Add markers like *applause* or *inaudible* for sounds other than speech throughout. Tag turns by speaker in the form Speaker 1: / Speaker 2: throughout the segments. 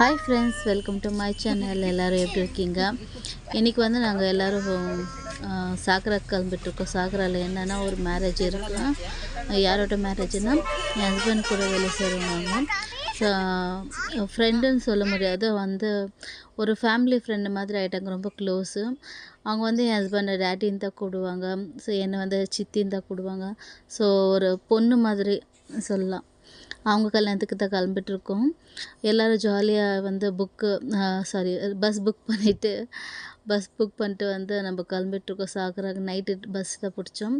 Speaker 1: Hi friends welcome to my channel எல்லோரும் எப்படி இருக்கீங்க? இன்றைக்கி வந்து நாங்கள் எல்லோரும் சாக்கரா கிளம்பிட்டுருக்கோம். சாக்கராவில் என்னென்னா ஒரு மேரேஜ் இருக்கலாம் யாரோட மேரேஜ்னா என் ஹஸ்பண்ட் கூட வேலை செய்கிறவங்க ஃப்ரெண்டுன்னு சொல்ல முடியாது. வந்து ஒரு ஃபேமிலி ஃப்ரெண்டு மாதிரி ஆகிட்டாங்க ரொம்ப க்ளோஸு அவங்க வந்து என் ஹஸ்பண்டை டேடின்னு தான் கூடுவாங்க. ஸோ என்னை வந்து சித்தின்னு தான் கூடுவாங்க. ஸோ ஒரு பொண்ணு மாதிரி சொல்லலாம். அவங்க கல்யாணத்துக்கு தான் கிளம்பிட்ருக்கோம் எல்லோரும் ஜாலியாக வந்து புக்கு சாரி பஸ் புக் பண்ணிவிட்டு பஸ் புக் பண்ணிட்டு வந்து நம்ம கிளம்பிட்டுருக்கோம். சாகராக்கு நைட்டு பஸ் தான் பிடிச்சோம்.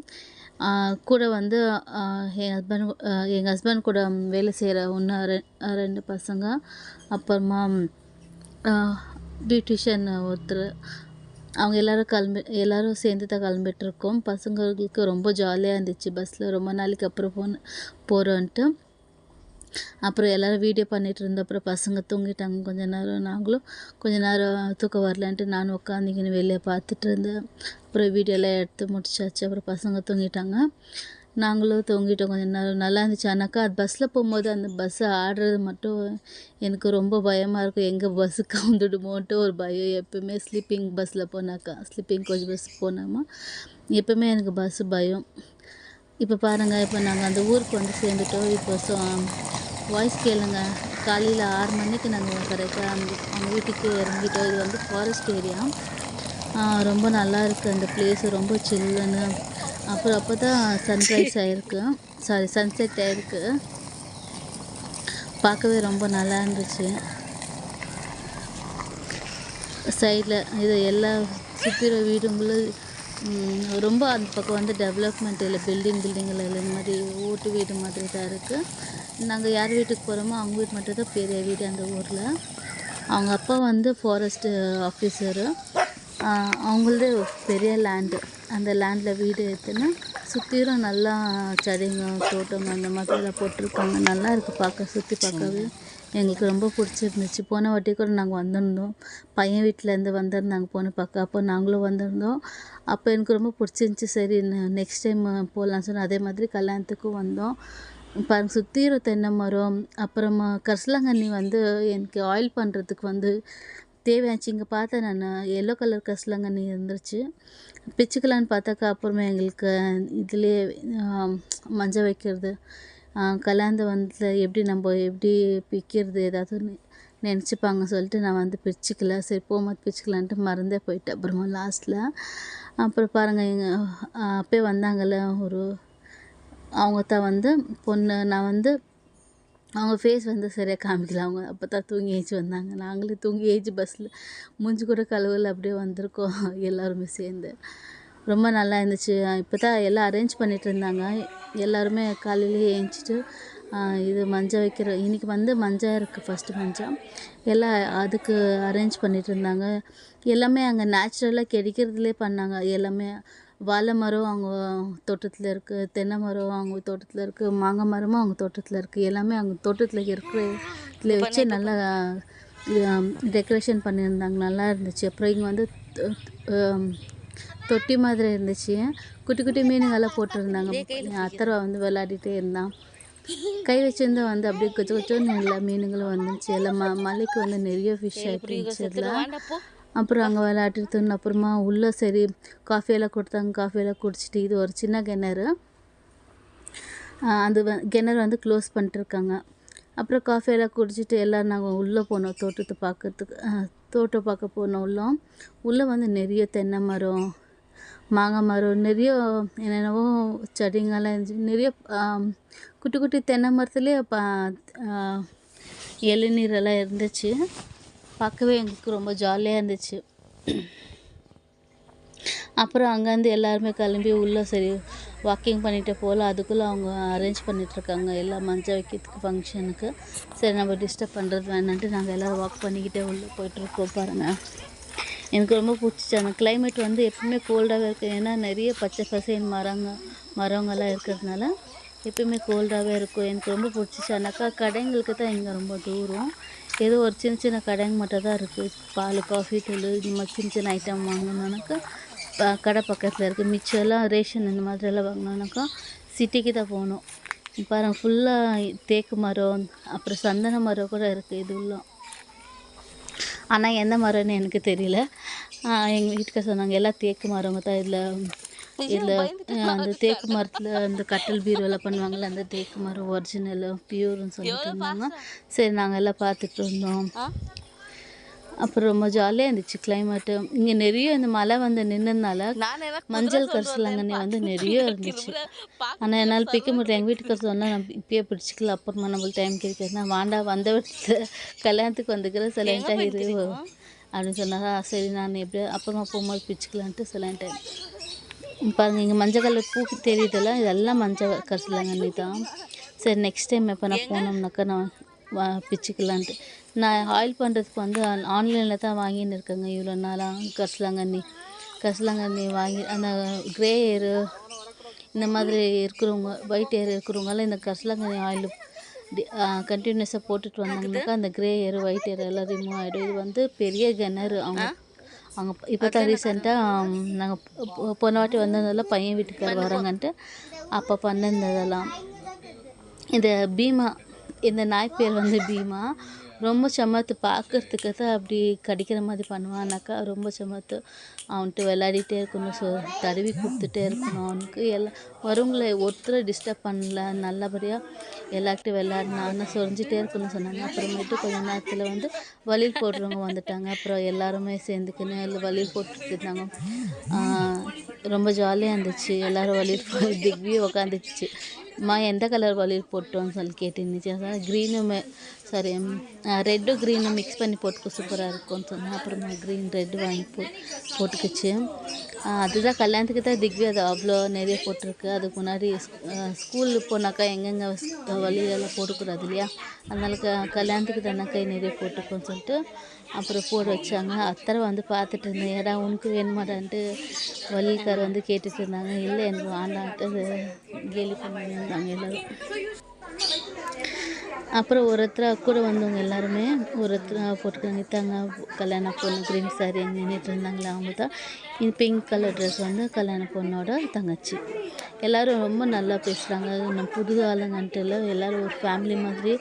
Speaker 1: கூட வந்து என் ஹஸ்பண்ட் எங்கள் ஹஸ்பண்ட் கூட வேலை செய்கிற ஒன்று ரெ ரெண்டு பசங்க. அப்புறமா பியூட்டிஷியன் ஒருத்தர். அவங்க எல்லோரும் கிளம்பி எல்லோரும் சேர்ந்து தான் கிளம்பிட்டுருக்கோம். பசங்களுக்கு ரொம்ப ஜாலியாக இருந்துச்சு. பஸ்ஸில் ரொம்ப நாளைக்கு அப்புறம் போன போகிறோன்ட்டு அப்புறம் எல்லோரும் வீடியோ பண்ணிகிட்டு இருந்த அப்புறம் பசங்க தூங்கிட்டாங்க. கொஞ்ச நேரம் நாங்களும் கொஞ்ச நேரம் தூக்கம் வரலான்ட்டு நானும் உட்காந்துக்கின்னு வெளியே பார்த்துட்டு இருந்தேன் அப்புறம் வீடியோலாம் எடுத்து முடிச்சாச்சு. அப்புறம் பசங்க தூங்கிட்டாங்க. நாங்களும் தூங்கிட்டோம் கொஞ்சம் நேரம். நல்லா இருந்துச்சு. ஆனாக்கா அது பஸ்ஸில் போகும்போது அந்த பஸ்ஸை ஆடுறது மட்டும் எனக்கு ரொம்ப பயமாக இருக்கும். எங்கே பஸ்ஸு கவுந்துடுமோன்ட்டு ஒரு பயம். எப்போவுமே ஸ்லீப்பிங் பஸ்ஸில் போனாக்கா ஸ்லீப்பிங் கோச் பஸ் போனோமா எப்போவுமே எனக்கு பஸ்ஸு பயம். இப்போ பாருங்கள் இப்போ நாங்கள் அந்த ஊருக்கு வந்து சேர்ந்துட்டோம். இப்போ ஸோ வாய்ஸ் கேளுங்க. காலையில் ஆறு மணிக்கு நாங்கள் கரெக்டாக அந்த அவங்க வீட்டுக்கு இறங்கிட்டோம். இது வந்து ஃபாரஸ்ட் ஏரியா ரொம்ப நல்லா இருக்குது அந்த பிளேஸு ரொம்ப சில்லுன்னு அப்புறம் அப்போ தான் சன்ரைஸ் ஆகிருக்கு சாரி சன்செட் ஆகிருக்கு பார்க்கவே ரொம்ப நல்லா இருந்துச்சு. சைடில் இது எல்லா சுற்றிற வீடுங்களும் ரொம்ப அந்த பக்கம் வந்து டெவலப்மெண்ட் இல்லை. பில்டிங் பில்டிங்கில் இல்லை இந்த மாதிரி ஓட்டு வீடு மாதிரி தான் இருக்குது நாங்கள் யார் வீட்டுக்கு போகிறோமோ அவங்க வீடு மட்டும்தான் பெரிய வீடு அந்த ஊரில். அவங்க அப்பா வந்து ஃபாரஸ்ட்டு ஆஃபீஸரு அவங்களது பெரிய லேண்டு அந்த லேண்டில் வீடு எடுத்துன்னு சுற்றிலும் நல்லா செடிங்க தோட்டம் அந்த மாதிரிலாம் போட்டிருக்காங்க நல்லா இருக்குது பார்க்க சுற்றி பார்க்கவே. எங்களுக்கு ரொம்ப பிடிச்சிருந்துச்சு. போன வாட்டி கூட நாங்கள் வந்திருந்தோம். பையன் வீட்டிலேருந்து வந்திருந்தாங்க போன பார்க்க. அப்போ நாங்களும் வந்திருந்தோம். அப்போ எனக்கு ரொம்ப பிடிச்சிருந்துச்சி. சரி நெக்ஸ்ட் டைம் போகலான்னு சொன்னால் அதே மாதிரி கல்யாணத்துக்கும் வந்தோம். பாருங்க சுற்றிலும் தென்னை மரம் அப்புறமா கரிசலாங்கண்ணி வந்து எனக்கு ஆயில் பண்ணுறதுக்கு வந்து தேவையாச்சு. இங்கே பார்த்தேன் நான். எல்லோ கலர் கரிசலாங்கண்ணி இருந்துச்சு பிச்சுக்கலான்னு பார்த்தாக்கா அப்புறமா எங்களுக்கு இதுலேயே மஞ்சள் வைக்கிறது கல்யாணத்தை வந்து எப்படி நம்ம எப்படி பிக்கிறது ஏதாவது நினச்சிப்பாங்க சொல்லிட்டு நான் வந்து பிரிச்சுக்கல சரி போகும்போது பிரிச்சுக்கலான்ட்டு மறந்தே போயிட்டேன். அப்புறமா லாஸ்ட்டில் அப்புறம் பாருங்கள் எங்கள் அப்போ வந்தாங்கள்ல ஒரு அவங்க தான் வந்து பொண்ணு நான் வந்து அவங்க ஃபேஸ் வந்து சரியாக காமிக்கல. அவங்க அப்போ தான் தூங்கி ஏஞ்சி வந்தாங்க. நாங்களே தூங்கி ஏஞ்சி பஸ்ஸில் மூஞ்சி கூட கழுவில். அப்படியே வந்திருக்கோம். *laughs* எல்லோருமே சேர்ந்து. ரொம்ப நல்லா இருந்துச்சு. இப்போ தான் எல்லாம் அரேஞ்ச் பண்ணிகிட்டு இருந்தாங்க. எல்லாருமே காலையிலேயே ஏஞ்சிட்டு இது மஞ்சள் வைக்கிற இன்றைக்கி வந்து மஞ்சள் இருக்குது ஃபஸ்ட்டு மஞ்சள் எல்லாம் அதுக்கு அரேஞ்ச் பண்ணிகிட்டு இருந்தாங்க. எல்லாமே அங்கே நேச்சுரலாக கிடைக்கிறதுலே பண்ணாங்க. எல்லாமே வாழை மரம் அவங்க தோட்டத்தில் இருக்குது தென்னை மரம் அவங்க தோட்டத்தில் இருக்குது மாங்காய் மரமும் அவங்க தோட்டத்தில் இருக்குது எல்லாமே அவங்க தோட்டத்தில் இருக்கிற இதில் வச்சு நல்லா டெக்கரேஷன் பண்ணியிருந்தாங்க. நல்லா இருந்துச்சு. அப்புறம் இங்கே வந்து தொட்டி மாதிரி இருந்துச்சு. குட்டி குட்டி மீனுங்கெல்லாம் போட்டிருந்தாங்க. அத்தரவா வந்து விளையாடிட்டே இருந்தான். கை வச்சிருந்தா வந்து அப்படியே கொஞ்சம் கொஞ்சம் எல்லா மீனுங்களும் வந்துச்சு. எல்லாம் மலைக்கு வந்து நிறைய ஃபிஷ் ஆகிட்டு அதில் அப்புறம் அங்கே விளையாட்டுட்டு அப்புறமா உள்ளே சரி காஃபியெல்லாம் கொடுத்தாங்க காஃபியெல்லாம் குடிச்சிட்டு இது ஒரு சின்ன கிணறு. அது கிணறு வந்து க்ளோஸ் பண்ணிட்டுருக்காங்க. அப்புறம் காஃபியெல்லாம் குடிச்சிட்டு எல்லோரும் நாங்கள் உள்ளே போனோம் தோட்டத்தை பார்க்கறதுக்கு. தோட்டம் பார்க்க போனோம் உள்ளோம். உள்ளே வந்து நிறைய தென்னை மரம் மாங்காய் மரம் நிறைய என்னென்னவோ செடிங்கெல்லாம் இருந்துச்சு. நிறைய குட்டி குட்டி தென்னை மரத்துலேயே ப இளநீரெல்லாம் இருந்துச்சு. பார்க்கவே எங்களுக்கு ரொம்ப ஜாலியாக இருந்துச்சு. அப்புறம் அங்கேருந்து எல்லாருமே கிளம்பி உள்ளே சரி வாக்கிங் பண்ணிட்டு போகல. அதுக்குள்ளே அவங்க அரேஞ்ச் பண்ணிகிட்ருக்காங்க எல்லாம் மஞ்சள் வைக்கிறதுக்கு ஃபங்க்ஷனுக்கு சரி நம்ம டிஸ்டர்ப் பண்ணுறது வேணான்ட்டு நாங்கள் எல்லோரும் வாக் பண்ணிக்கிட்டே உள்ளே போயிட்டுருக்கோம் பாருங்கள் எனக்கு ரொம்ப பிடிச்சிச்சு. அந்த கிளைமேட் வந்து எப்பவுமே கோல்டாகவே இருக்குது ஏன்னா நிறைய பச்சை பசேன் மரங்க மரங்கள்லாம் இருக்கிறதுனால எப்பவுமே கோல்டாகவே இருக்கும். எனக்கு ரொம்ப பிடிச்சிச்சு. ஆனாக்கா கடைங்களுக்கு தான் இங்கே ரொம்ப தூரம். ஏதோ ஒரு சின்ன சின்ன கடைங்க மட்டும் தான் இருக்குது பால் காஃபி தூள் இந்த மாதிரி சின்ன சின்ன ஐட்டம் வாங்கணுன்னாக்கா கடை பக்கத்தில் இருக்குது மிச்சம்லாம் ரேஷன் இந்த மாதிரியெல்லாம் வாங்கினோன்னாக்கா சிட்டிக்கு தான் போகணும். பாருங்கள் ஃபுல்லாக தேக்கு மரம் அப்புறம் சந்தன மரம் கூட இருக்குது இது உள்ள ஆனால் எந்த மரம்னு எனக்கு தெரியல. எங்கள் வீட்டுக்கு சொன்னாங்க எல்லாம் தேக்கு மரங்க தான் இதில் இதில் அந்த தேக்கு மரத்தில் அந்த கட்டல் பீரோலாம் பண்ணுவாங்கள்ல அந்த தேக்கு மரம் ஒரிஜினல் பியூர்னு சொல்லிட்டு இருந்தாங்க. சரி நாங்கள் எல்லாம் பார்த்துட்டு இருந்தோம். அப்புறம் ரொம்ப ஜாலியாக இருந்துச்சு கிளைமேட்டு இங்கே நிறைய இந்த மழை வந்து நின்னதுனால மஞ்சள் கரிசலாங்கண்ணி வந்து நிறைய *laughs* இருந்துச்சு. ஆனால் என்னால் பிக்க முடியல. எங்கள் வீட்டுக்கு சொன்னால் நான் இப்பயே பிடிச்சிக்கல அப்புறமா நம்மளுக்கு டைம் கிடைக்காது நான் வாண்டா வந்த இடத்துல கல்யாணத்துக்கு வந்துக்கிறேன் சைலண்ட்டாக இரு அப்படின்னு சொன்னாரா. சரி நான் எப்படியோ அப்புறமா போகும்போது பிடிச்சிக்கலான்ட்டு சைலண்ட்டாக பாருங்கள் இங்கே மஞ்சள் கலர் பூ தெரியுதுல்ல? இதெல்லாம் மஞ்சள் கரிசலாங்கண்ணி தான் சரி நெக்ஸ்ட் டைம் எப்போ நான் போனோம்னாக்கா நான் பிச்சுக்கலான்ட்டு. நான் ஆயில் பண்ணுறதுக்கு வந்து ஆன்லைனில் தான் வாங்கின்னு இருக்கேங்க இவ்வளோ நாளாக கரிசலாங்கண்ணி கரிசலாங்கண்ணி வாங்கி அந்த க்ரே ஏரு இந்த மாதிரி இருக்கிறவங்க ஒயிட் ஏர் இருக்கிறவங்களாம் இந்த கரிசலாங்கண்ணி ஆயில் கண்டினியூஸாக போட்டுட்டு வந்தாங்கனாக்கா அந்த க்ரே ஏர் ஒயிட் ஏர் எல்லாம் ரிமூவ் ஆகிடும் இது வந்து பெரிய கிணறு அவங்க அவங்க இப்போ தான் ரீசெண்டாக நாங்கள் போன வாட்டி வந்ததால பையன் வீட்டுக்கார் வராங்கன்ட்டு அப்போ பண்ணிருந்ததெல்லாம். இந்த பீமா இந்த நாய் பேர் வந்து பீமா. ரொம்ப சமத்து பார்க்கறதுக்கு தான் அப்படி கடிக்கிற மாதிரி பண்ணுவானாக்கா ரொம்ப சமத்து. அவன்கிட்ட விளையாடிட்டே இருக்கணும் ஸோ தடவி கொடுத்துட்டே இருக்கணும். அவனுக்கு எல்லாம் வரவங்களை ஒருத்தரை டிஸ்டர்ப் பண்ணல நல்லபடியாக எல்லார்கிட்டையும் ஆனால் சொரிஞ்சிட்டே இருக்கணும்னு சொன்னாங்க. அப்புறமேட்டு கொஞ்ச நேரத்தில் வந்து வழியில் போடுறவங்க வந்துட்டாங்க. அப்புறம் எல்லாருமே சேர்ந்துக்கின்னு எல்லாம் வழியில் போட்டுட்டு இருந்தாங்க. ரொம்ப ஜாலியாக இருந்துச்சு. எல்லோரும் வழியில் போய் திக்வி உக்காந்துச்சு அம்மா எந்த கலர் வலியில் போட்டோன்னு சொல்லி கேட்டுருந்துச்சு அதான் க்ரீனுமே சாரி ரெட்டும் க்ரீனும் மிக்ஸ் பண்ணி போட்டுக்க சூப்பராக இருக்கும்னு சொன்னேன். அப்புறமா க்ரீன் ரெட்டு வாங்கி போ போட்டுக்கிச்சு. அதுதான் கல்யாணத்துக்கு தான் திக்வி அது அவ்வளோ நிறைய போட்டிருக்கு. அதுக்கு முன்னாடி ஸ்கூலில் போனாக்கா எங்கெங்கே வழியெல்லாம் போடக்கூடாது இல்லையா? அதனால க கல்யாணத்துக்கு தானாக்கா நிறைய போட்டுக்கோன்னு சொல்லிட்டு அப்புறம் போட வச்சாங்க. அத்தரை வந்து பார்த்துட்டு இருந்தேன். ஏடா உனக்கு வேணுமாடான்ட்டு வள்ளிக்கார் வந்து கேட்டுட்டு இருந்தாங்க. இல்லை எனக்கு வேண்டான்ட்டு கேலி பண்ணிட்டு இருக்காங்க எல்லோரும். அப்புறம் ஒருத்தர் கூட வந்தவங்க எல்லாருமே ஒருத்தர் போட்டுக்காங்க இத்தாங்க கல்யாண பொண்ணு க்ரீன் சாரி நின்றுட்டு இருந்தாங்களே அவங்க தான். இது பிங்க் கலர் ட்ரெஸ் வந்து கல்யாண பொண்ணோட தங்கச்சி. எல்லோரும் ரொம்ப நல்லா பேசுகிறாங்க நம்ம புது ஆளுங்கன்ட்டு இல்லை எல்லோரும் ஒரு ஃபேமிலி மாதிரி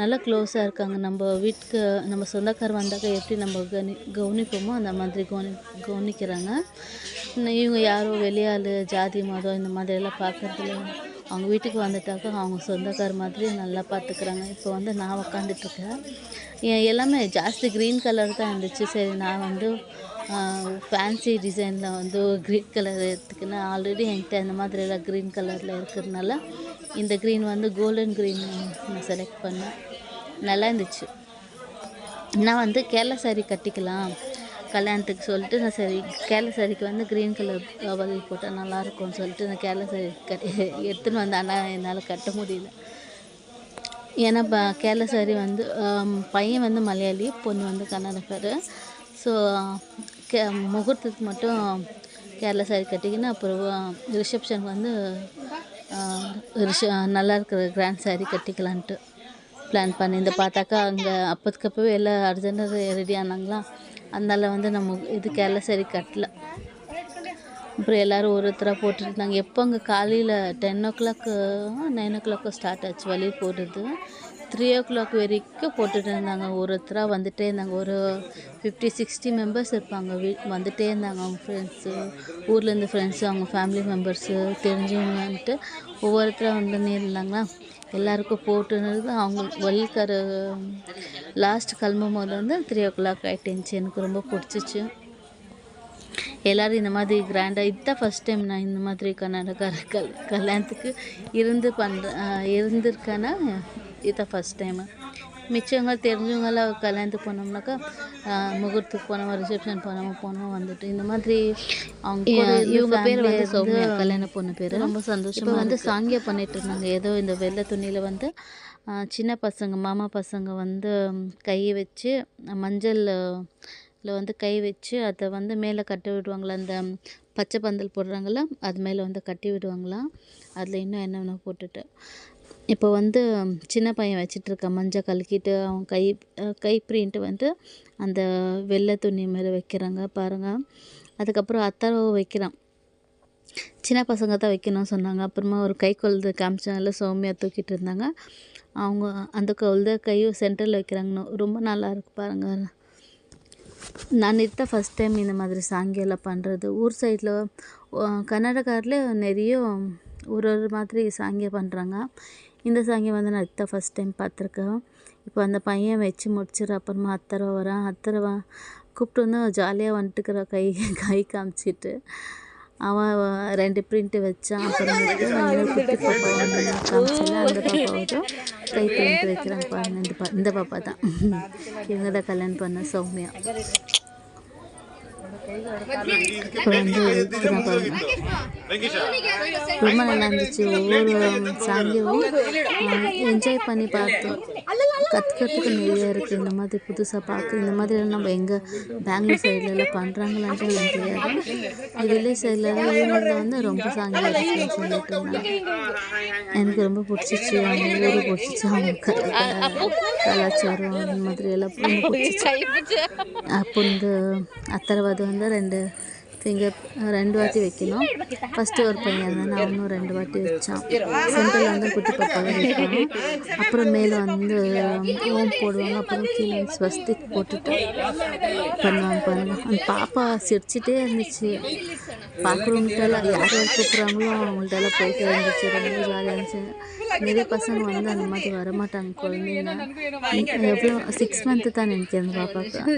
Speaker 1: நல்லா க்ளோஸாக இருக்காங்க. நம்ம வீட்டுக்கு நம்ம சொந்தக்கார் வந்தாக்க எப்படி நம்ம கவனி கவனிப்போமோ அந்த மாதிரி கவனி கவனிக்கிறாங்க. இவங்க யாரும் வெளியாள் ஜாதி மதம் இந்த மாதிரியெல்லாம் பார்க்கறதில்ல அவங்க வீட்டுக்கு வந்துட்டாக்கா அவங்க சொந்தக்கார மாதிரி நல்லா பார்த்துக்குறாங்க. இப்போ வந்து நான் உக்காந்துட்ருக்கேன். எல்லாமே ஜாஸ்தி க்ரீன் கலர் தான் இருந்துச்சு. சரி நான் வந்து ஃபேன்சி டிசைனில் வந்து க்ரீன் கலர் எடுத்துக்கினேன். ஆல்ரெடி என்கிட்ட அந்த மாதிரியெல்லாம் க்ரீன் கலரில் இருக்கிறதுனால இந்த க்ரீன் வந்து கோல்டன் க்ரீன் நான் செலக்ட் பண்ணேன். நல்லா இருந்துச்சு. நான் வந்து கேரளா சாரி கட்டிக்கலாம். கல்யாணத்துக்கு சொல்லிட்டு நான் சரி கேரளா சாரிக்கு வந்து க்ரீன் கலர் வளையல் போட்டால் நல்லாயிருக்கும்னு சொல்லிட்டு நான் கேரளா சாரி கட்டி எடுத்துன்னு வந்தேன் ஆனால் என்னால் கட்ட முடியல. ஏன்னா ப கேரளா சாரி வந்து பையன் வந்து மலையாளி பொண்ணு வந்து கன்னடக்கார் ஸோ கே முகூர்த்தத்துக்கு மட்டும் கேரளா சாரி கட்டிக்கின்னு அப்புறம் ரிசப்ஷனுக்கு வந்து ரிஷ நல்லா இருக்கிற கிராண்ட் சாரி கட்டிக்கலான்ட்டு பிளான் இந்த பார்த்தாக்கா அங்கே அப்போதுக்கு அப்போவே எல்லாம் அர்ஜென்டாக ரெடி ஆனாங்களா? அதனால் வந்து நம்ம இது கேரளா கட்டல. அப்புறம் எல்லோரும் ஒரு ஒருத்தராக போட்டுட்டு இருந்தாங்க எப்போ அங்கே காலையில் ten o'clock nine o'clock start ஆச்சு வெளியே போடுறது த்ரீ ஓ கிளாக் வரைக்கும் போட்டுட்டு இருந்தாங்க. ஒரு ஒருத்தராக வந்துகிட்டே இருந்தாங்க. ஒரு ஃபிஃப்டி சிக்ஸ்டி மெம்பர்ஸ் இருப்பாங்க. வீ வந்துகிட்டே இருந்தாங்க அவங்க ஃப்ரெண்ட்ஸு ஊர்லேருந்து ஃப்ரெண்ட்ஸு அவங்க ஃபேமிலி மெம்பர்ஸு தெரிஞ்சவங்கன்ட்டு ஒவ்வொருத்தராக வந்துன்னே இருந்தாங்களா? எல்லாருக்கும் போட்டுனது அவங்க வழிக்கார லாஸ்ட் கிளம்பும் போது வந்து த்ரீ ஓ கிளாக் ஆகிட்டுருந்துச்சு எனக்கு ரொம்ப பிடிச்சிச்சு. எல்லோரும் இந்த மாதிரி கிராண்டாக இதுதான் ஃபஸ்ட் டைம் நான் இந்த மாதிரி கர்நாடகா கல் கல்யாணத்துக்கு இருந்து பண்ணுறேன் இருந்திருக்கேன்னா இதுதான் ஃபஸ்ட் டைமு மிச்சவங்க தெரிஞ்சவங்களாம் கல்யாணத்துக்கு போனோம்னாக்கா ஆஹ், முகூர்த்தத்துக்கு போனோம் ரிசப்ஷன் போனோம் போனோம் வந்துட்டு. இந்த மாதிரி அவங்க
Speaker 2: இவங்க பேர் வந்து சௌமியா, கல்யாண பொண்ணு பேரு.
Speaker 1: ரொம்ப சந்தோஷமா வந்து சாங்கியா பண்ணிட்டு இருந்தாங்க. ஏதோ இந்த வெள்ளை துணியில் வந்து சின்ன பசங்க மாமா பசங்க வந்து ம், கை வச்சு மஞ்சள் வந்து கை வச்சு அதை வந்து மேலே கட்டி விடுவாங்களா அந்த பச்சை பந்தல் போடுறாங்கள அது மேலே வந்து கட்டி விடுவாங்களாம் அதில் இன்னும் என்னென்ன போட்டுட்டு. இப்போ வந்து சின்ன பையன் வச்சிட்ருக்க மஞ்சள் கலக்கிட்டு அவன் கை கை பிரிண்ட் வந்து அந்த வெள்ளை துணி மேலே வைக்கிறாங்க பாருங்கள் அதுக்கப்புறம் அத்தாரவை வைக்கிறான். சின்ன பசங்க தான் வைக்கணும்னு சொன்னாங்க. அப்புறமா ஒரு கை கொழுது காமிச்சால சௌமியா தூக்கிட்டு இருந்தாங்க. அவங்க அந்த கொழுத கையும் சென்டரில் வைக்கிறாங்கன்னு. ரொம்ப நல்லா இருக்கு பாருங்கள் நான் இதுதான் ஃபஸ்ட் டைம் இந்த மாதிரி சாங்கியெல்லாம் பண்ணுறது ஊர் சைடில் கர்நாடகாரில் நிறைய ஒரு ஒரு மாதிரி சாங்கியம் பண்ணுறாங்க இந்த சாங்கியம் வந்து நான் இதுதான் ஃபஸ்ட் டைம் பார்த்துருக்கேன். இப்போ அந்த பையன் வச்சு முடிச்சிட அப்புறமா அத்தரை வரான். அத்தரை வா கூப்பிட்டு வந்து ஜாலியாக வந்துட்டுக்கிற கை கை காமிச்சிட்டு அவன் ரெண்டு பிரிண்ட்டு வச்சான். அப்புறமேட்டு இன்னொரு குட்டி பாப்பா அந்த பாப்பாவுக்கும் கை பிரிண்ட் வைக்கிறாங்க பாருங்க. இந்த பா இந்த பாப்பா தான். இவங்க தான் கல்யாணம் பண்ண சௌமியா இப்போ வந்து இதுதான் பாருங்க ரொம்ப நல்லா இருந்துச்சு ஒவ்வொரு சாங்கியவும் என்ஜாய் பண்ணி பார்த்தோம் கற்றுக்கிறதுக்கு நிறைய இருக்குது இந்த மாதிரி புதுசாக பார்க்க இந்த மாதிரி நம்ம எங்கே பெங்களூர் சைட்லலாம் பண்ணுறாங்களான்ட்டு எனக்கு தெரியாது வில்லேஜ் சைடில் இவங்க வந்து ரொம்ப சாங்கியாக இருக்குன்னு சொல்லிட்டு இருந்தாங்க எனக்கு ரொம்ப பிடிச்சிச்சு அவங்க ஊர் பிடிச்சிச்சு அவங்க கலாச்சாரம் அந்த மாதிரி எல்லாம் ரொம்ப பிடிச்சிச்சு அப்போ இந்த அத்தரவாதம் வந்து ரெண்டு ஃபிங்கர் ரெண்டு வாட்டி வைக்கணும். ஃபஸ்ட்டு ஒரு பையன் இருந்தால் அவனும் ரெண்டு வாட்டி வச்சான். சென்டரில் வந்து குட்டி பாப்பாவை வைக்கணும். அப்புறம் மேலே வந்து ஓம் போடுவாங்க. அப்புறம் கீழே ஸ்வஸ்திக் போட்டுட்டு பண்ணுவாங்க பாருங்கள் அந்த பாப்பா சிரிச்சிட்டே இருந்துச்சு. பார்க்குறவங்கள்ட்டெல்லாம் யார் யார் கூப்பிட்றாங்களோ அவங்கள்ட்டெல்லாம் போயிட்டு இருந்துச்சு. ரொம்ப ஜாலியாக இருந்துச்சு. நிறைய பசங்க வந்து அந்த மாதிரி வரமாட்டாங்க குழந்தைங்க. எவ்வளோ சிக்ஸ் மந்த்து தான் நினைக்கிறேன் அந்த பாப்பாவுக்கு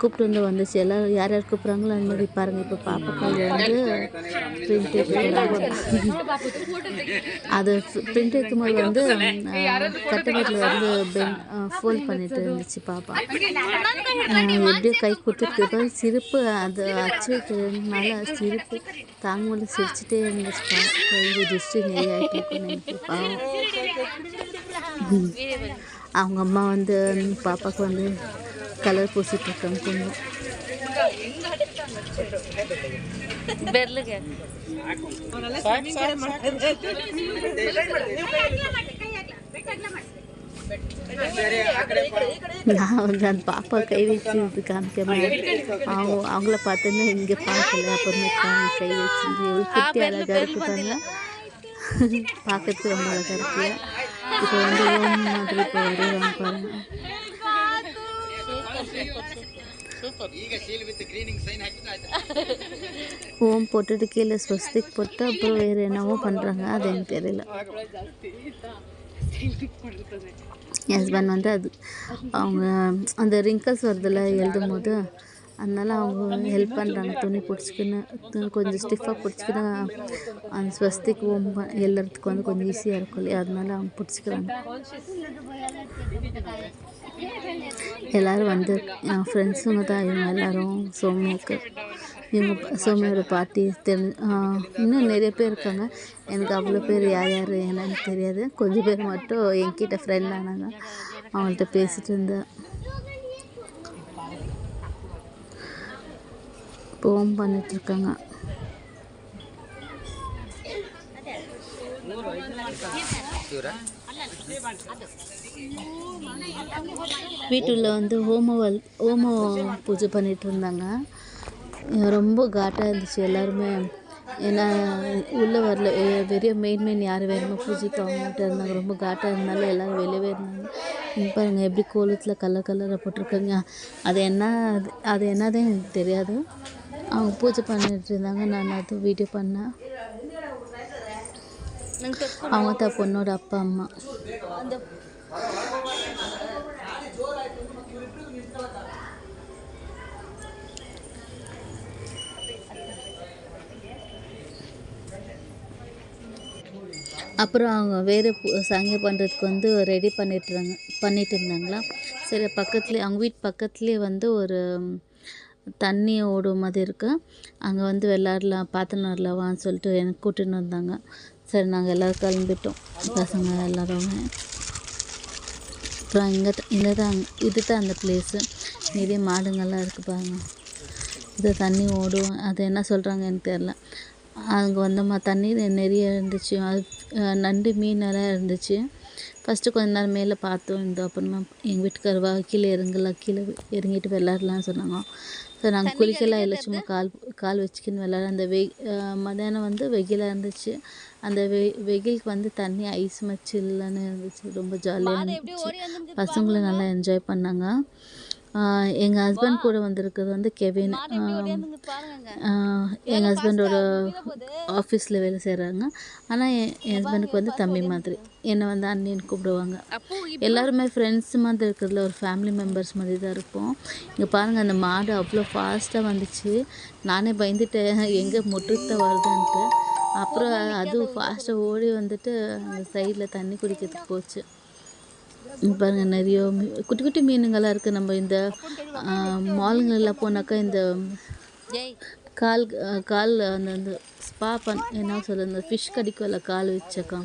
Speaker 1: கூப்பிட்டு வந்து வந்துச்சு. எல்லாம் யார் யார் கூப்பிட்றாங்களோ அந்த மாதிரி பாருங்கள் இப்போ பாப்பா கையில் வந்து பிரிண்ட் எடுக்கிறாங்க அது பிரிண்ட் எடுக்கும்போது வந்து கட்டமேட்டில் வந்து பென் ஃபோல்ட் பண்ணிட்டு இருந்துச்சு பாப்பா. எப்படியோ கை கொடுத்துட்டு சிரிப்பு அது அச்சு வைக்கிறதுனால சிரிப்பு. தாங்க முடியல சிரிச்சுட்டே இருந்துச்சு பாப்பா. இது டிஸ்ட்ரிக் நிறைய ஆகிட்டு எனக்கு பாவம். அவங்க அம்மா வந்து பாப்பாவுக்கு வந்து கலர் பூசிட்ருக்காங்க
Speaker 2: கொஞ்சம்
Speaker 1: நான் வந்து அந்த பாப்பா கை வச்சு காமிக்காம அவங்க அவங்கள பார்த்தோன்னா இங்கே பார்க்கல அப்புறமே கை வச்சு எவ்வளோ குட்டி அழகாக இருக்குப்பாங்க பார்க்கறதுக்கு ரொம்ப அழகாக இருக்கு. இப்போ வந்து மாதிரி இப்போ பாருங்க ஓம் போட்டுட்டு கீழே ஸ்வஸ்திக் போட்டு அப்புறம் வேறு என்னவோ பண்ணுறாங்க அது எனக்கு தெரியல என் ஹஸ்பண்ட் வந்து அது அவங்க அந்த ரிங்கிள்ஸ் வருதுல எழுதும் போது அதனால அவங்க ஹெல்ப் பண்ணுறாங்க துணி பிடிச்சிக்கின்னு துணி கொஞ்சம் ஸ்டிஃபாக பிடிச்சிக்கின்னு அந்த ஸ்வஸ்திக்கு ஓம் எழுதுறதுக்கு வந்து கொஞ்சம் ஈஸியாக இருக்கும் இல்லையா அதனால அவங்க பிடிச்சிக்கிறாங்க எல்லோரும் வந்து என் ஃப்ரெண்ட்ஸுங்க தான் இவங்க எல்லோரும் சோமுக்கு இவங்க சோமியோட பாட்டி தெரி இன்னும் நிறைய பேர் இருக்காங்க. எனக்கு அவ்வளோ பேர் யார் யார் என்னன்னு தெரியாது. கொஞ்சம் பேர் மட்டும் என்கிட்ட ஃப்ரெண்ட் ஆனாங்க. அவங்கள்ட்ட பேசிட்டு இருந்தேன். போம் பண்ணிகிட்ருக்காங்க இருக்காங்க. வீட்டுள்ள வந்து ஹோமவல் ஹோம பூஜை பண்ணிட்டு இருந்தாங்க. ரொம்ப காட்டாக இருந்துச்சு எல்லாருமே. ஏன்னா உள்ளே வரல வெறிய மெயின் மெயின் யார் வேணுமோ பூஜைக்கு அவங்ககிட்ட இருந்தாங்க. ரொம்ப காட்டாக இருந்தாலும் எல்லோரும் வெளியவே இருந்தாங்க. பாருங்கள் எப்படி கோலத்தில் கலர் கலராக போட்டிருக்காங்க. அது என்ன அது- அது என்னதே எனக்கு தெரியாது. அவங்க பூஜை பண்ணிட்டு இருந்தாங்க. நான் அது வீடியோ பண்ணேன். அவங்க தான் பொண்ணோட அப்பா அம்மா. அப்புறம் அவங்க வேறு சாங்கிய பண்ணுறதுக்கு வந்து ரெடி பண்ணிட்டுறாங்க பண்ணிட்டு இருந்தாங்களா சரி பக்கத்துலேயே அவங்க வீட்டு பக்கத்துலேயே வந்து ஒரு தண்ணி ஓடும் மாதிரி இருக்குது அங்கே வந்து விளாட்லாம் பார்த்துன்னு வரலவான்னு சொல்லிட்டு எனக்கு கூட்டின்னு வந்தாங்க. சரி நாங்கள் எல்லோரும் கிளம்பிட்டோம். பசங்க எல்லாருமே. அப்புறம் இங்கே இந்த தான் இது தான் அந்த பிளேஸு நிறைய மாடுங்கள்லாம் இருக்குது பாருங்க. இது தண்ணி ஓடும். அது என்ன சொல்கிறாங்க எனக்கு தெரில அங்கே வந்தோமா தண்ணி நிறைய இருந்துச்சு. அது நண்டு மீன் எல்லாம் இருந்துச்சு. ஃபஸ்ட்டு கொஞ்ச நேரம் மேலே பார்த்தோம். இந்த அப்புறமா எங்கள் வீட்டுக்கார வா கீழே இறங்கலாம் கீழே இறங்கிட்டு விளாட்லான்னு சொன்னாங்க. ஸோ நாங்கள் குளிக்கலாம் இல்லை சும்மா கால் கால் வச்சுக்கின்னு விளாட அந்த அஹ், மத்தியானம் வந்து வெயிலாக இருந்துச்சு. அந்த வெ வெயிலுக்கு வந்து தண்ணி ஐஸ் மச்சு இல்லைன்னு இருந்துச்சு ரொம்ப ஜாலியாக இருந்துச்சு. பசங்களும் நல்லா என்ஜாய் பண்ணாங்க. எங்கள் ஹஸ்பண்ட் கூட வந்திருக்கிறது வந்து கெவின் எங்கள் ஹஸ்பண்டோட ஆஃபீஸில் வேலை செய்கிறாங்க ஆனால் என் ஹஸ்பண்டுக்கு வந்து தம்பி மாதிரி. என்னை வந்து அண்ணின்னு கூப்பிடுவாங்க. எல்லாருமே ஃப்ரெண்ட்ஸ் மாதிரி இருக்கிறதுல ஒரு ஃபேமிலி மெம்பர்ஸ் மாதிரி தான் இருப்போம். இங்கே பாருங்கள் அந்த மாடு அவ்வளோ ஃபாஸ்ட்டாக வந்துச்சு. நானே பயந்துட்டேன். எங்கே முட்டுத்த வருதுன்ட்டு. அப்புறம் அதுவும் ஃபாஸ்ட்டாக ஓடி வந்துட்டு அந்த சைடில் தண்ணி குடிக்கிறதுக்கு போச்சு. இங்க பாருங்க நிறைய குட்டி குட்டி மீனுங்கள்லாம் இருக்குது நம்ம இந்த மாலுங்களெல்லாம் போனாக்கா இந்த கால் கால் அந்த அந்த ஸ்பா பண் என்ன சொல்கிறது இந்த ஃபிஷ் கடிக்கும்ல கால் வச்சக்கா.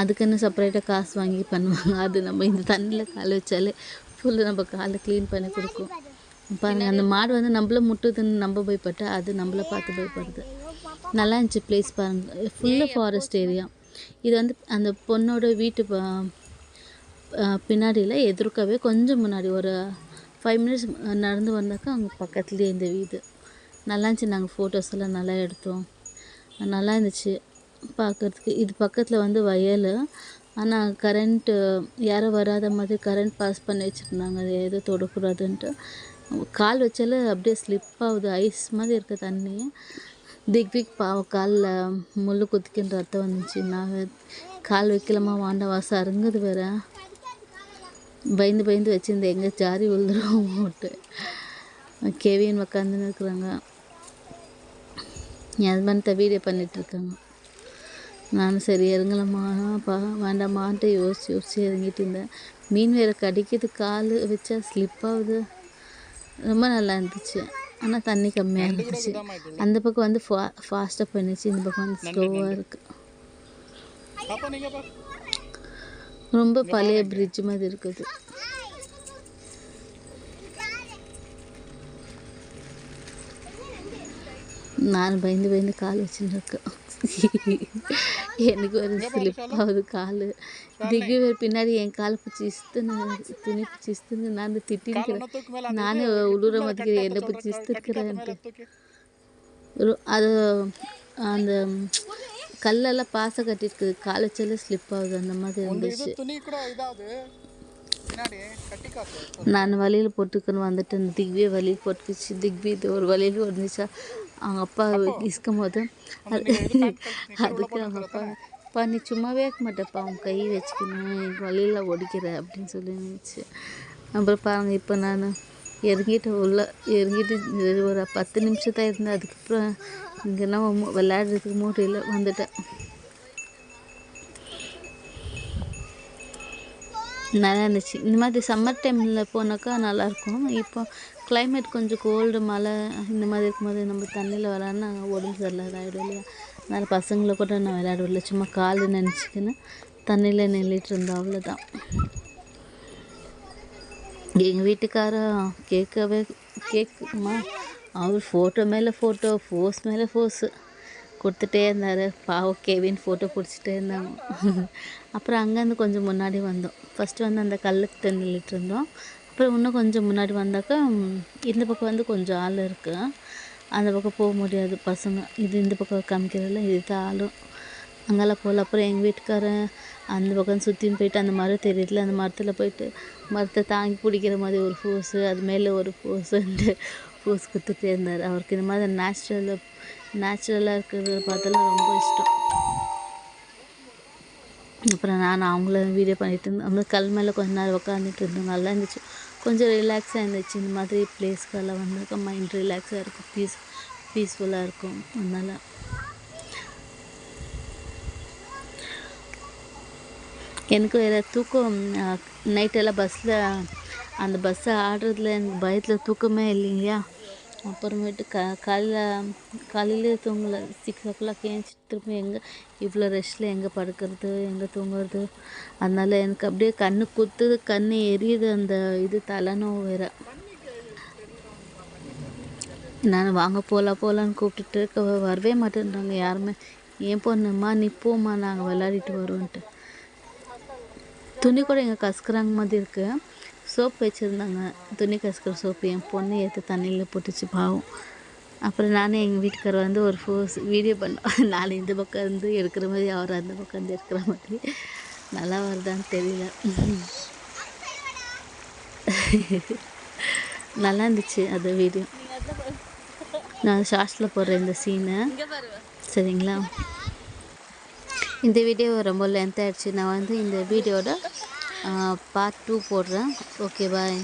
Speaker 1: அதுக்குன்னு செப்பரேட்டாக காசு வாங்கி பண்ணுவாங்க. அது நம்ம இந்த தண்ணியில் கால் வச்சாலே ஃபுல்லு நம்ம காலை க்ளீன் பண்ணி கொடுக்கும். பாருங்க அந்த மாடு வந்து நம்மள முட்டுதுன்னு நம்ம பயப்பட்டா அது நம்மளை பார்த்து பயப்படுது. நல்லா இருந்துச்சு பிளேஸ் பாருங்க. ஃபுல்லாக ஃபாரஸ்ட் ஏரியா இது வந்து அந்த பொண்ணோட வீட்டு பின்னாடியில் எதிர்க்கவே கொஞ்சம் முன்னாடி ஒரு ஃபைவ் மினிட்ஸ் நடந்து வந்தாக்கா அங்கே பக்கத்துலேயே இந்த வீடு. நல்லா இருந்துச்சு. நாங்கள் ஃபோட்டோஸ் எல்லாம் நல்லா எடுத்தோம். நல்லா இருந்துச்சு. பார்க்கறதுக்கு இது பக்கத்தில் வந்து வயல். ஆனால் கரண்ட்டு யாரும் வராத மாதிரி கரண்ட் பாஸ் பண்ணி வச்சுருந்தாங்க. அது எதுவும் தொடக்கூடாதுன்ட்டு. கால் வச்சாலே அப்படியே ஸ்லிப் ஆகுது. ஐஸ் மாதிரி இருக்க தண்ணி. திக் திக் பாவம் காலில் முள் குத்திக்கின்ற ரத்தம் வந்துச்சு. நான் கால் வைக்கலமா வாண்ட வாசம் அருங்குது வேற. பயந்து பயந்து வச்சுருந்தேன். எங்கே ஜாரி விழுந்துரும் போட்டு கெவின் உக்காந்துன்னு இருக்கிறாங்க. என் ஹஸ்பண்ட் வீடியோ பண்ணிகிட்ருக்காங்க நானும் சரி இறங்கலமாப்பா வேண்டாமான்ட்டு யோசிச்சு யோசிச்சு இறங்கிட்டு இருந்தேன். மீன் வேறு கடிக்குது. கால் வச்சா ஸ்லிப் ஆகுது. ரொம்ப நல்லா இருந்துச்சு. ஆனால் தண்ணி கம்மியாக இருந்துச்சு. அந்த பக்கம் வந்து ஃபா ஃபாஸ்ட்டாக பண்ணிச்சு இந்த பக்கம் வந்து ஸ்லோவாக இருக்குது ரொம்ப பழைய பிரிட்ஜ் மாதிரி இருக்குது. நான் பயந்து பயந்து கால் இருக்கேன். எனக்கு ஒரு ஸ்லிப் ஆகுது கால் வேறு பின்னாடி என் காலை பிடிச்சி இஸ்துன்னு துணி பிடிச்சி இஸ்துன்னு நான் திட்டிருக்கிறேன்
Speaker 3: தூக்கு மேலே
Speaker 1: நானே உளுர மாதிரிக்கிறேன் என்ன பிடிச்சி இஸ்துருக்கிறேன்ட்டு அது அந்த கல்லெல்லாம் பாசை கட்டிருக்குது கால் வச்சாலே ஸ்லிப் ஆகுது அந்த மாதிரி இருந்துச்சு. நான் வழியில் போட்டுக்கணும் வந்துட்டு அந்த திக்வியை வழியில் போட்டுக்கிச்சு. திக்வி இது ஒரு வழியில் வந்துச்சா? அவங்க அப்பா இஸ்க்கும் போது அது- அதுக்கு அவங்க அப்பா அப்பா நீ சும்மாவே இருக்க மாட்டேப்பா அவன் கை வச்சுக்கணும் வழியில் ஒடிக்கிற அப்படின்னு சொல்லி நினச்சி. அப்புறம் பாருங்க இப்போ நான் இறங்கிட்டு உள்ள இறங்கிட்டு ஒரு பத்து நிமிஷம் தான் இருந்தேன். அதுக்கப்புறம் இங்கே நம்ம விளையாடுறதுக்கு மூட்டையில் வந்துட்டேன். நல்லா இருந்துச்சு. இந்த மாதிரி சம்மர் டைமில் போனாக்கா நல்லாயிருக்கும் இப்போ கிளைமேட் கொஞ்சம் கோல்டு மழை இந்த மாதிரி இருக்கும்போது நம்ம தண்ணியில் விளாட்னா உடம்பு சரியில்லாத ஆகிடும் இல்லையா? அதனால் பசங்களை கூட நான் விளையாடுவில்ல சும்மா கால் நினச்சிக்கின்னு தண்ணியில் நின்றுட்டு இருந்தோம் அவ்வளோதான் எங்கள் வீட்டுக்காரர் கேட்கவே கேட்குமா? அவர் ஃபோட்டோ மேலே ஃபோட்டோ ஃபோஸ் மேலே ஃபோஸு கொடுத்துட்டே இருந்தார். பாவம் கேவின் ஃபோட்டோ பிடிச்சிட்டே இருந்தாங்க. அப்புறம் அங்கேருந்து கொஞ்சம் முன்னாடி வந்தோம். ஃபஸ்ட்டு வந்து அந்த கல்லுக்கு நின்றுட்டு இருந்தோம். அப்புறம் இன்னும் கொஞ்சம் முன்னாடி வந்தாக்கா இந்த பக்கம் வந்து கொஞ்சம் ஆள் இருக்குது அந்த பக்கம் போக முடியாது. பசங்க இது இந்த பக்கம் காமிக்கிறதில்ல இது தான் ஆளும் அங்கெல்லாம் போகல. அப்புறம் எங்கள் வீட்டுக்காரன் அந்த பக்கம் சுற்றின்னு போயிட்டு அந்த மரம் தெரியுதுல அந்த மரத்தில் போயிட்டு மரத்தை தாங்கி பிடிக்கிற மாதிரி ஒரு ஃபோர்ஸு அது மேலே ஒரு ஃபோர்ஸுன்ட்டு ஃபோர்ஸ் கொடுத்துட்டே இருந்தார். அவருக்கு இந்த மாதிரி நேச்சுரல் நேச்சுரலாக இருக்கிறத பார்த்தெல்லாம் ரொம்ப இஷ்டம். அப்புறம் நான் அவங்கள வீடியோ பண்ணிட்டு இருந்தேன் அவங்க கல் மேலே கொஞ்ச நேரம் உட்காந்துட்டு இருந்தோம். நல்லா இருந்துச்சு. கொஞ்சம் ரிலாக்ஸாக இருந்துச்சு. இந்த மாதிரி பிளேஸ்க்கெல்லாம் வந்தாக்கா மைண்ட் ரிலாக்ஸாக இருக்கும். பீஸ் பீஸ்ஃபுல்லாக இருக்கும். அதனால் எனக்கு வேறு தூக்கம் நைட்டெல்லாம் பஸ்ஸில் அந்த பஸ்ஸை ஆடுறதுல எனக்கு பயத்தில் தூக்கமே இல்லைங்களா அப்புறமேட்டு க காலையில் காலையிலே தூங்கலை. சிக்ஸ் ஓ கிளாக் ஏஞ்சி திரும்ப எங்கே இவ்வளோ ரெஸ்ட்டில் எங்கே படுக்கிறது எங்கே தூங்குறது? அதனால் எனக்கு அப்படியே கண்ணு குத்துது கண் எரியுது அந்த இது தலைநோவு வேறு. நான் வாங்க போகலாம் போகலான்னு கூப்பிட்டுட்டு இருக்க வரவே மாட்டேன்றாங்க யாருமே. ஏன் பொண்ணும்மா நீ போம்மா நாங்கள் விளையாடிட்டு வருவோன்ட்டு. துணி கூட எங்கே கசக்குறாங்க மாதிரி இருக்குது சோப்பு வச்சுருந்தாங்க. துணி கசக்கிற சோப்பு. என் பொண்ணு ஏற்று தண்ணியில் போட்டுச்சு பாவம். அப்புறம் நானும் எங்கள் வீட்டுக்காரர் வந்து ஒரு ஃபோஸ் வீடியோ பண்ணோம் நான் இந்த பக்கம் இருந்து எடுக்கிற மாதிரி அவர் அந்த பக்கம் இருந்து எடுக்கிற மாதிரி. நல்லா வருதான்னு தெரியல. *laughs* நல்லா இருந்துச்சு அது வீடியோ நான் ஷார்ட்ஸில் போடுறேன் இந்த சீனை சரிங்களா? இந்த வீடியோ ரொம்ப லென்த் ஆகிடுச்சு நான் வந்து இந்த வீடியோட பார்ட் டூ போடுறேன். Okay bye